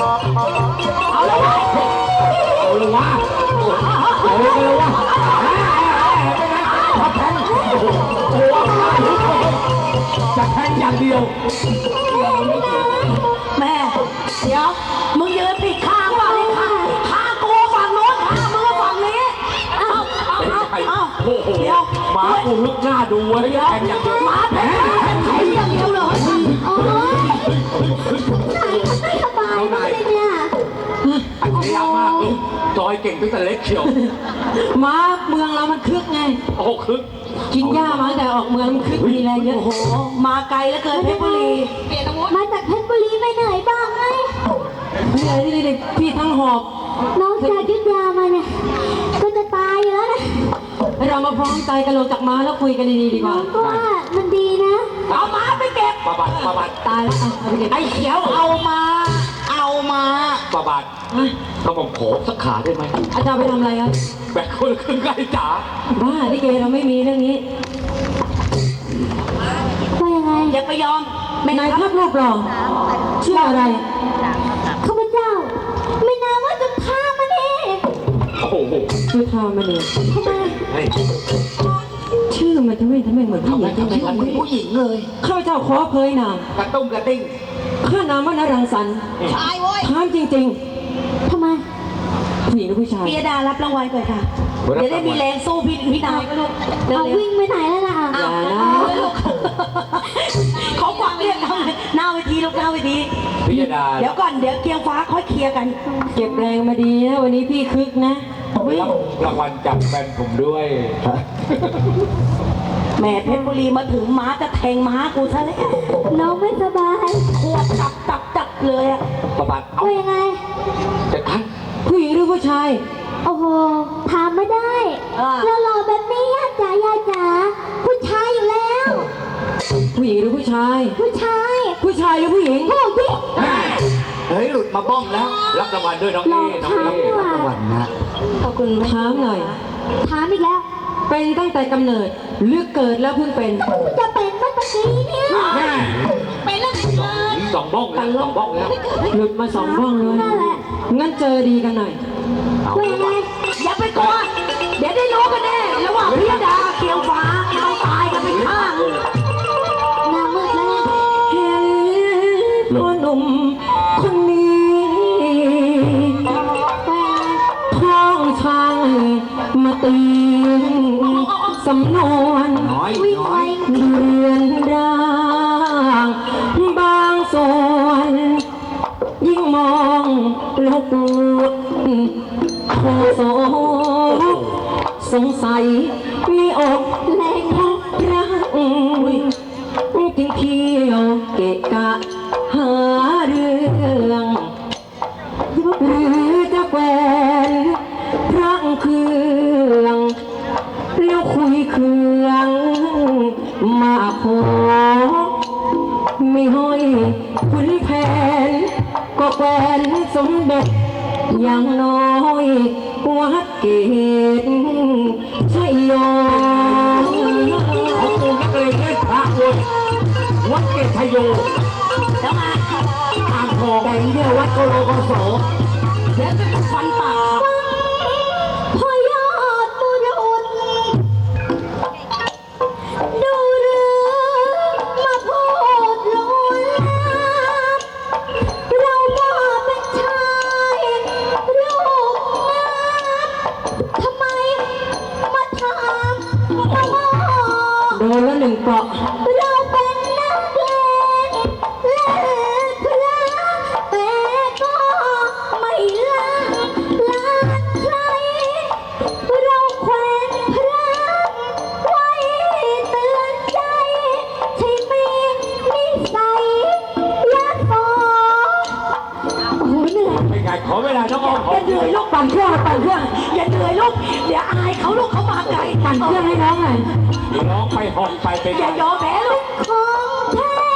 เอาเลยวะเอาเลยวะเอาเลยวะถ้าแทงโอ้โหจะแทงอย่างเดียว แม่ เดี๋ยว มึงยืนผิดข้างว่ะนี่ข้างข้างกูฝั่งโน้นข้างมึงฝั่งนี้ เอาเอาเอาเอาโอ้โหเดี๋ยวหมากูลึกหน้าดูเว้ยแทงอย่างเดียวหมาแพ้แพ้อย่าง เก่งตั้งแต่เล็กเขียวม้าเมืองเรามันคึกไง โอ้โหคึกกินหญ้ามาตั้งแต่ออกเมืองมันคึกมีแรงเยอะโอ้โห มาไกลแล้วเกินเพชรบุรีมาจากเพชรบุรีไม่เหนื่อยบ้างไงเหนื่อยที่เด็กพี่ทั้งหอบน้องจากยุทธยามาเนี่ย ก็จะตายอยู่แล้วนะให้เรามาพร้อมใจกันลงจากม้าแล้วคุยกันดีๆดีกน้ว่าองก็ว่ามันดีนะ เอามาไปเก็บปะบัดปะบัดตายแล้วอะเอาไปเก็บไอ้เขียวเอามา เอามาปะบัด อะก็ผมขอสักขาได้ไหมอาจารย์ไปทำอะไรครับแบกคนละครึ่งไก่จ๋าบ้าที่เกเราไม่มีเรื่องนี้ว่ายังไงอย่าไปยอมไม่นายคภารับพรูปหล่อชื่ออะไรข้าพเจ้า ไม่นาว่าจะฆ่ามันเองโอ้โหชื่อทามันเองทำไมเฮ้ยชื่อมันทำไมทำไมเหมือนผู้หญิงจังเลยเหมือนผู้หญิงเลยข้าพเจ้าขอเผยนามกระตุ้งกระติ้งข้านามว่านรังสรรค์ชายเว้ยถามจริง ทำไมๆผู้หญิงหรือผู้ชายพิยดารับรางวัลก่อนค่ะเดี๋ยวได้มีแรงสู้พี่พี่นายก็ลูกเร็เอาววิ่งไปไหนแล้วล่ะๆอ้าวอย่านะเอาเลยลูกเขากวักเรียกทำไมหน้าเวทีลูกหน้าเวทีพิยดา เดี๋ยวก่อนเดี๋ยวเกียงฟ้าค่อยเคลียร์กัน เก็บแรงมาดีนะวันนี้พี่คึกนะ รับรางวัลจากแฟนผมด้วย แหม่เพชรบุรีมาถึงม้าจะแทงม้ากูซะแล้วน้องไม่สบายขวดจับจับจับเลยอะปะบัดเอาว่ายังไงจะทันผู้หญิงหรือผู้ชาย โอ้โห ถามไม่ได้เราหล่อแบบนี้ย่าจ๋าย่าจ๋าผู้ชายอยู่แล้ว ผู้หญิงหรือผู้ชาย ผู้ชายผู้ชายหรือผู้หญิง ผู้หญิงเฮ้ยหลุดมาบ้องแล้ว รับรางวัลด้วยน้องเอน้องเอรับรางวัลนะ ขอบคุณถามหน่อย ถามอีกแล้ว เป็นตั้งแต่กำเนิด หรือเกิดแล้วเพิ่งเป็นจะเป็นเมื่อตะกี้เนี่ยแม่เป็นแล้วสิเกินสองบ้องแล้วสองบ้องแล้วหลุดมาสองบ้องเลยนั่นแหละงั้นเจอดีกันหน่อยเอาว่ายังไงอย่าไปกลัวเดี๋ยวได้รู้กันแน่ระหว่างพิยดาเกียงฟ้าเราตายกันไปข้างหน้ามืดแล้วเนี่ยเห็นพ่อหนุ่มคนนี้ว่าท้องช่างมาตี สำนวนน้อยวิ่งน้ไวอยเดือนร่างบางส่วน ยิ่งมองลบโทโสสงสัยมีอกแรงนะรักจึงเที่ยวเกะกะ เครื่องมาขอไม่ห้อยคุณแผน ก็แกวนสมเด็จอย่างน้อยวัดเกตชัยโยของกูนักเลงเล่พระเว้ยวัดเกตชยโยแล้วมาอ่างทองแต่งเนี่ยววัดโกโลโกโสเดี๋ยวจะฟันปาก นแล้วหนึ่งเปราะ เราเป็นนักเลงเล่นพระแต่ก็ไม่ละลานใคร เราแขวนพระไว้เตือนใจที่มีนิสัยยักษ์โตโอ้โหเหนื่อย เป็นไงขอเวลาน้องอ้อมขออย่างเหนื่อยลูกปั่นเครื่องปั่นเครื่องอย่าเหนื่อยลูกเดี๋ยวอายเขาลูกเขามาไกลปั่นเครื่องให้น้องหน่อย ร้องไปหอนไปเป็นอย่ายอมแพ้ลูกของแท้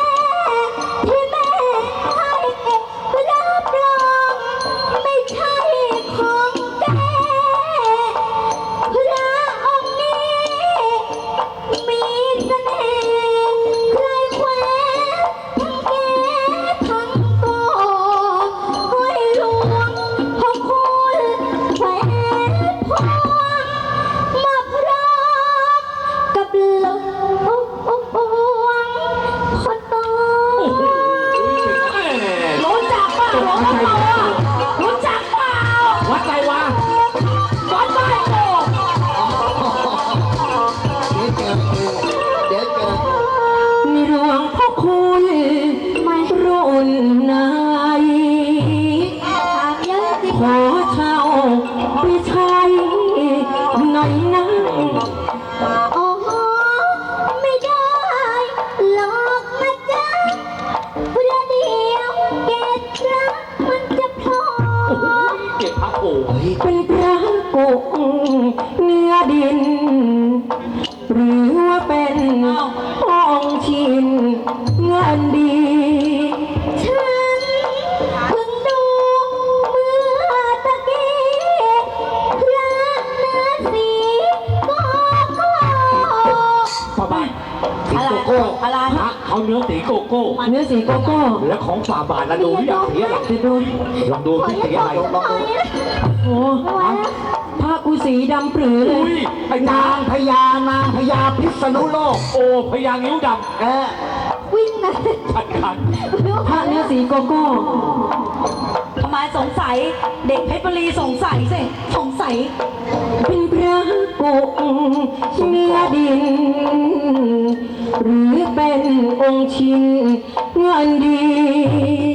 กโก้อะไรพระเขาเนื้อสีโกโก้ เนื้อสีโกโก้ และของฝ่าบาทละดูที่อยากสีอะไรจะดูลองดูที่สีอะไรลองดูโอ้ผ้ากูสีดำปรือเลอุ้ยยไอ้นางพญานางพญาพิษณุโลก โอ้พญางิ้วดำเออวิ่งนะขัดขันผ้าเนื้อสีโกโก้ทำไมสงสัยเด็กเพชรบุรีสงสัยสิสงสัย เป็นพระกุเนื้อดิน หรือเป็นองค์ชินงานดี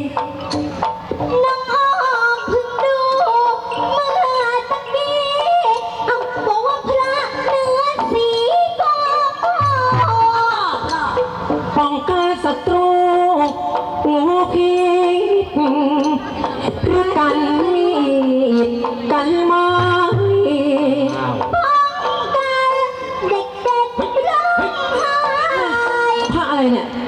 minute.